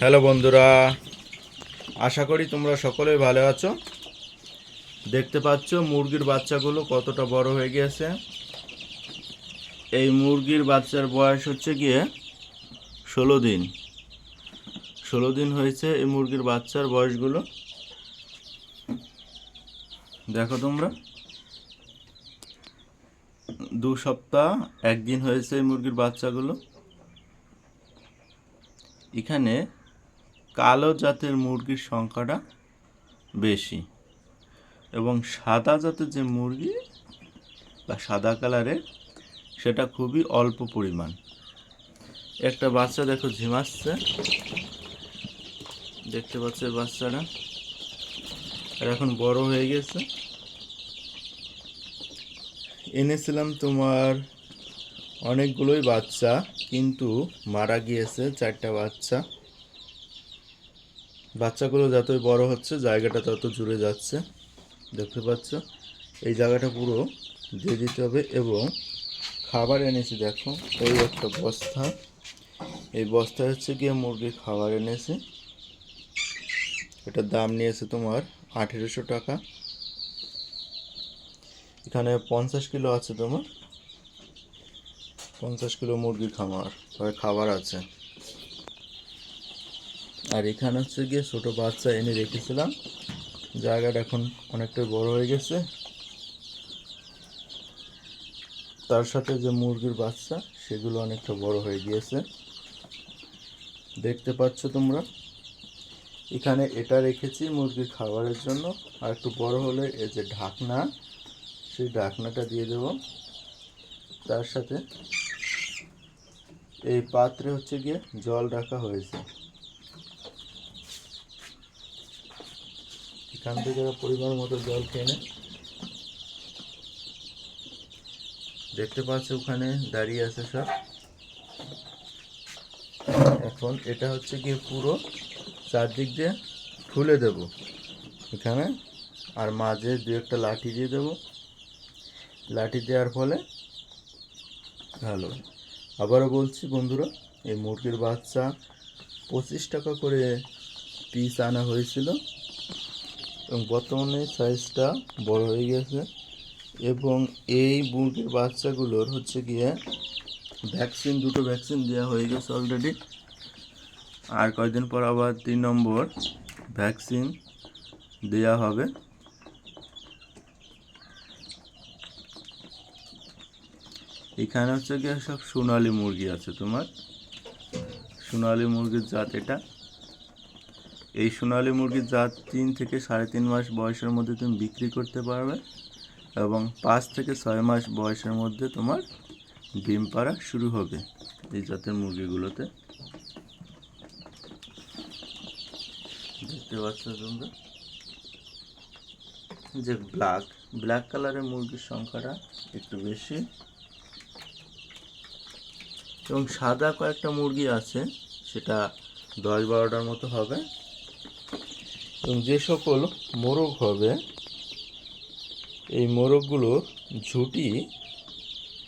Hello বন্ধুরা, আশা করি তোমরা সকলেই ভালো আছো। দেখতে পাচ্ছ মুরগির বাচ্চাগুলো কতটা বড় হয়ে গিয়েছে। এই মুরগির বাচ্চার বয়স হচ্ছে গিয়ে ষোলো দিন। ষোলো দিন হয়েছে এই মুরগির বাচ্চার বয়সগুলো। দেখো তোমরা। দু সপ্তাহ, একদিন হয়েছে এই মুরগির বাচ্চাগুলো। এখানে কালো জাতের মুরগির সংখ্যাটা বেশি এবং সাদা জাতের যে মুরগি বা সাদা কালারের, সেটা খুবই অল্প পরিমাণ। একটা বাচ্চা দেখো ঝিমাচ্ছে দেখতে পাচ্ছে বাচ্চাটা। আর এখন বড় হয়ে গেছে। এনেছিলাম তোমার অনেকগুলোই বাচ্চা, কিন্তু মারা গিয়েছে চারটা বাচ্চা। বাচ্চাগুলো যতই বড় হচ্ছে, জায়গাটা তত জুড়ে যাচ্ছে। দেখতে পাচ্ছ? এই জায়গাটা পুরো দিয়ে দিতে হবে এবং খাবার এনেছি, দেখো। এই একটা বস্তা। এই বস্তা হচ্ছে গিয়ে মুরগির খাবার এনেছি। এটার দাম নিয়েছে তোমার আঠেরোশো টাকা। এখানে পঞ্চাশ কিলো আছে তোমার? পঞ্চাশ কিলো মুরগির খামার খাবার আছে। আর এখানে হচ্ছে গিয়ে ছোটো বাচ্চা এনে রেখেছিলাম। জায়গাটা এখন অনেকটা বড় হয়ে গেছে। তার সাথে যে মুরগির বাচ্চা, সেগুলো অনেকটা বড় হয়ে গিয়েছে। দেখতে পাচ্ছ তোমরা? এখানে এটা রেখেছি মুরগির খাবারের জন্য। আর একটু বড় হলে এই যে ঢাকনা, সেই ঢাকনাটা দিয়ে দেব। তার সাথে এই পাত্রে হচ্ছে গিয়ে জল রাখা হয়েছে। এখান থেকে পরিমাণ মতো জল খেয়ে নেয় দেখতে পাচ্ছ ওখানে দাঁড়িয়ে আছে সব। এখন এটা হচ্ছে গিয়ে পুরো চারদিক দিয়ে ফুলে দেব এখানে, আর মাঝে দু একটা লাঠি দিয়ে দেবো। লাঠি দেওয়ার ফলে ভালো। আবারও বলছি বন্ধুরা, এই মুরগির বাচ্চা পঁচিশ টাকা করে পিস আনা হয়েছিল। এবং বর্তমানে সাইজটা বড় হয়ে গেছে এবং এই মুরগির বাচ্চাগুলোর হচ্ছে গিয়ে ভ্যাকসিন দুটো ভ্যাকসিন দেওয়া হয়ে গেছে অলরেডি আর কয়েকদিন পর আবার তিন নম্বর ভ্যাকসিন দেওয়া হবে। এখানে হচ্ছে গিয়ে সব সোনালি মুরগি আছে তোমার। সোনালি মুরগির জাত এটা। এই সোনালি মুরগির জাত তিন থেকে সাড়ে তিন মাস বয়সের মধ্যে তুমি বিক্রি করতে পারবে এবং পাঁচ থেকে ছয় মাস বয়সের মধ্যে তোমার ডিম পাড়া শুরু হবে এই জাতের মুরগিগুলোতে। দেখতে পাচ্ছ তোমরা? যে ব্ল্যাক ব্ল্যাক কালারের মুরগির সংখ্যাটা একটু বেশি। এবং সাদা কয়েকটা মুরগি আছে, সেটা দশ বারোটার মতো হবে। এবং যে সকল মোরগ হবে, এই মোরগগুলোর ঝুঁটি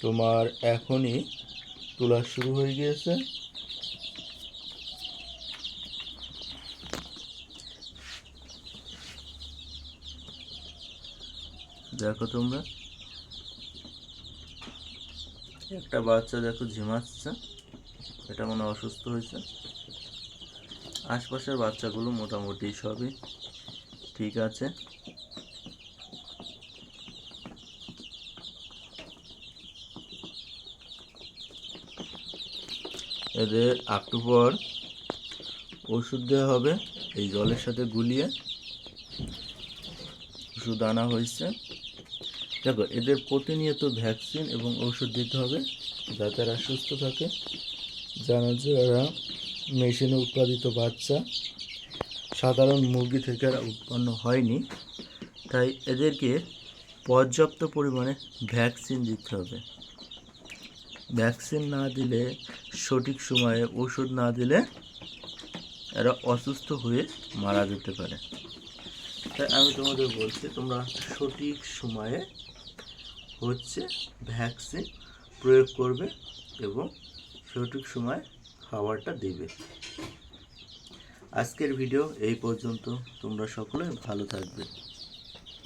তোমার এখনই তোলা শুরু হয়ে গিয়েছে। দেখো তোমরা। একটা বাচ্চা দেখো ঝিমাচ্ছে, এটা মনে অসুস্থ হয়েছে। আশপাশের বাচ্চাগুলো মোটামুটি সবই ঠিক আছে। এদের একটু পর ওষুধ দেওয়া হবে, এই জলের সাথে গুলিয়ে ওষুধ আনা হয়েছে। দেখো, এদের প্রতিনিয়ত ভ্যাকসিন এবং ওষুধ দিতে হবে যাতে এরা সুস্থ থাকে। জানা যে এরা মেশিনে উৎপাদিত বাচ্চা সাধারণ মুরগি থেকে এরা উৎপন্ন হয়নি। তাই এদেরকে পর্যাপ্ত পরিমাণে ভ্যাকসিন দিতে হবে। ভ্যাকসিন না দিলে, সঠিক সময়ে ওষুধ না দিলে এরা অসুস্থ হয়ে মারা যেতে পারে। তাই আমি তোমাদের বলছি, তোমরা সঠিক সময়ে হচ্ছে ভ্যাকসিন প্রয়োগ করবে এবং সঠিক সময় খাবারটা দেবে। আজকের ভিডিও এই পর্যন্ত। তোমরা সকলে ভালো থাকবে।